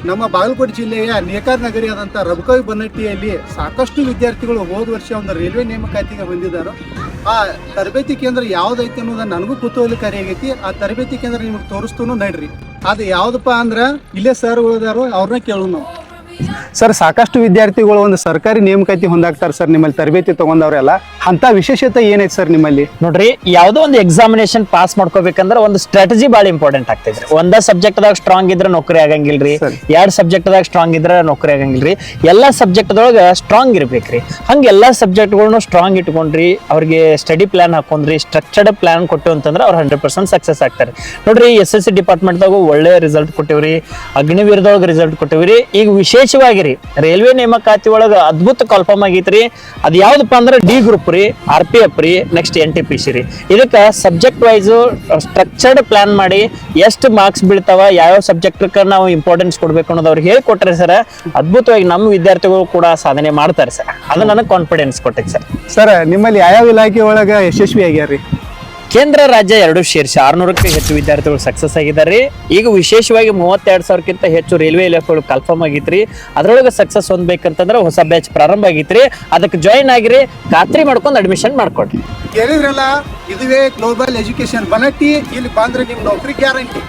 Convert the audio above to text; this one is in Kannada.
ನಮ್ಮ ಬಾಗಲಕೋಟೆ ಜಿಲ್ಲೆಯ ನೇಕಾರ ನಗರಿಯಾದಂಥ ರಬಕವಿ ಬನ್ನಟ್ಟಿಯಲ್ಲಿ ಸಾಕಷ್ಟು ವಿದ್ಯಾರ್ಥಿಗಳು ಹೋದ ವರ್ಷ ಒಂದು ರೈಲ್ವೆ ನೇಮಕಾತಿಗೆ ಬಂದಿದ್ದಾರೆ. ಆ ತರಬೇತಿ ಕೇಂದ್ರ ಯಾವ್ದೈತಿ ಅನ್ನೋದನ್ನ ನನಗೂ ಕುತೂಹಲಕಾರಿ ಆಗೈತಿ ಆ ತರಬೇತಿ ಕೇಂದ್ರ ನಿಮ್ಗೆ ತೋರಿಸ್ತೂ ನಡ್ರಿ. ಅದು ಯಾವ್ದಪ್ಪ ಅಂದ್ರೆ ಇಲ್ಲೇ ಸರ್ ಇದಾರೋ ಅವ್ರನ್ನ ಕೇಳೋಣ ಸರ್ ಸಾಕಷ್ಟು ವಿದ್ಯಾರ್ಥಿಗಳು ಒಂದು ಸರ್ಕಾರಿ ನೇಮಕಾತಿ ಹೊಂದಾಗ್ತಾರೆ ಸರ್ ನಿಮ್ಮಲ್ಲಿ ತರಬೇತಿ ತಗೊಂಡವ್ರೆಲ್ಲ. ಅಂತ ವಿಶೇಷತೆ ಏನೈತೆ ಸರ್ ನಿಮ್ಮಲ್ಲಿ? ನೋಡ್ರಿ ಯಾವುದೋ ಒಂದು ಎಕ್ಸಾಮಿನೇಷನ್ ಪಾಸ್ ಮಾಡ್ಕೋಬೇಕಂದ್ರೆ ಒಂದು ಸ್ಟ್ರಾಟಜಿ ಬಹಳ ಇಂಪಾರ್ಟೆಂಟ್ ಆಗ್ತೈತ್ರಿ. ಒಂದ ಸಬ್ಜೆಕ್ಟ್ ದಾಗ ಸ್ಟ್ರಾಂಗ್ ಇದ್ರೆ ನೌಕರಿ ಆಗಂಗಿಲ್ರಿ. ಎರಡ್ ಸಬ್ಜೆಕ್ಟ್ ದಾಗ ಸ್ಟ್ರಾಂಗ್ ಇದ್ರೆ ನೌಕರಿ ಆಗಂಗಿಲ್ರಿ. ಎಲ್ಲಾ ಸಬ್ಜೆಕ್ಟ್ ದೊಳಗ ಸ್ಟ್ರಾಂಗ್ ಇರ್ಬೇಕ್ರಿ. ಹಂಗ ಎಲ್ಲಾ ಸಬ್ಜೆಕ್ಟ್ಗಳನ್ನು ಸ್ಟ್ರಾಂಗ್ ಇಟ್ಕೊಂಡ್ರಿ ಅವ್ರಿಗೆ ಸ್ಟಡಿ ಪ್ಲಾನ್ ಹಾಕೊಂಡ್ರಿ ಸ್ಟ್ರಕ್ಚರ್ಡ್ ಪ್ಲಾನ್ ಕೊಟ್ಟು ಅಂತಂದ್ರೆ ಅವ್ರು ಹಂಡ್ರೆಡ್ ಪರ್ಸೆಂಟ್ ಸಕ್ಸಸ್ ಆಗ್ತಾರೆ. ನೋಡ್ರಿ ಎಸ್ ಎಸ್ ಸಿ ಡಿಪಾರ್ಟ್ಮೆಂಟ್ದಾಗ ಒಳ್ಳೆ ರಿಸಲ್ಟ್ ಕೊಟ್ಟಿವ್ರಿ ಅಗ್ನಿವೀರದೊಳಗೆ ರಿಸಲ್ಟ್ ಕೊಟ್ಟಿವ್ರಿ. ಈಗ ವಿಶೇಷವಾಗಿ ರೀ ರೈಲ್ವೆ ನೇಮಕಾತಿ ಒಳಗ ಅದ್ಭುತ ಕಾಲ್ಫಾರ್ಮ್ ಆಗೈತ್ರಿ. ಅದು ಯಾವ್ದಪ್ಪ ಅಂದ್ರೆ ಡಿ ಗ್ರೂಪ್ ರೀ, ಆರ್ ಪಿ ಎಫ್ ರೀ next N T P C ರೀ. ಇದಕ್ಕೆ ಸಬ್ಜೆಕ್ಟ್ ವೈಸ್ ಸ್ಟ್ರಕ್ಚರ್ಡ್ ಪ್ಲಾನ್ ಮಾಡಿ ಎಷ್ಟು ಮಾರ್ಕ್ಸ್ ಬೀಳ್ತಾವ, ಯಾವ್ಯಾವ ಸಬ್ಜೆಕ್ಟ್ ನಾವು ಇಂಪಾರ್ಟೆನ್ಸ್ ಕೊಡ್ಬೇಕು ಅನ್ನೋದು ಅವ್ರಿಗೆ ಹೇಳ್ಕೊಟ್ರೆ ಸರ್ ಅದ್ಭುತವಾಗಿ ನಮ್ಮ ವಿದ್ಯಾರ್ಥಿಗಳು ಕೂಡ ಸಾಧನೆ ಮಾಡ್ತಾರೆ ಸರ್ ಅದು ನನಗೆ ಕಾನ್ಫಿಡೆನ್ಸ್ ಕೊಟ್ಟಿದೆ ಸರ್ ಸರ್ ನಿಮ್ಮಲ್ಲಿ ಯಾವ್ಯಾವ ಇಲಾಖೆ ಒಳಗೆ ಯಶಸ್ವಿ ಆಗ್ಯಾರ್ರಿ ಕೇಂದ್ರ ರಾಜ್ಯ ಎರಡು ಶೀರ್ಷ. ಆರ್ನೂರಕ್ಕೂ ಹೆಚ್ಚು ವಿದ್ಯಾರ್ಥಿಗಳು ಸಕ್ಸಸ್ ಆಗಿದ್ದಾರೆ. ಈಗ ವಿಶೇಷವಾಗಿ ಮೂವತ್ತೆರಡು ಸಾವಿರಕ್ಕಿಂತ ಹೆಚ್ಚು ರೈಲ್ವೆ ಇಲಾಖೆಗಳು ಕನ್ಫರ್ಮ್ ಆಗಿತ್ರಿ ಅದರೊಳಗೆ ಸಕ್ಸಸ್ ಹೊಂದ್ಬೇಕಂತಂದ್ರೆ ಹೊಸ ಬ್ಯಾಚ್ ಪ್ರಾರಂಭ ಆಗಿತ್ರಿ. ಅದಕ್ಕೆ ಜಾಯಿನ್ ಆಗಿರಿ. ಖಾತ್ರಿ ಮಾಡ್ಕೊಂಡು ಅಡ್ಮಿಷನ್ ಮಾಡ್ಕೊಡ್ರಿ. ಕೇಳಿದ್ರಲ್ಲ ಇದುವೇ ಗ್ಲೋಬಲ್ ಎಜುಕೇಶನ್ ಬನಟ್ಟಿ ಇಲ್ಲಿ ಬಂದ್ರೆ ನಿಮ್ ನೌಕರಿ ಗ್ಯಾರಂಟಿ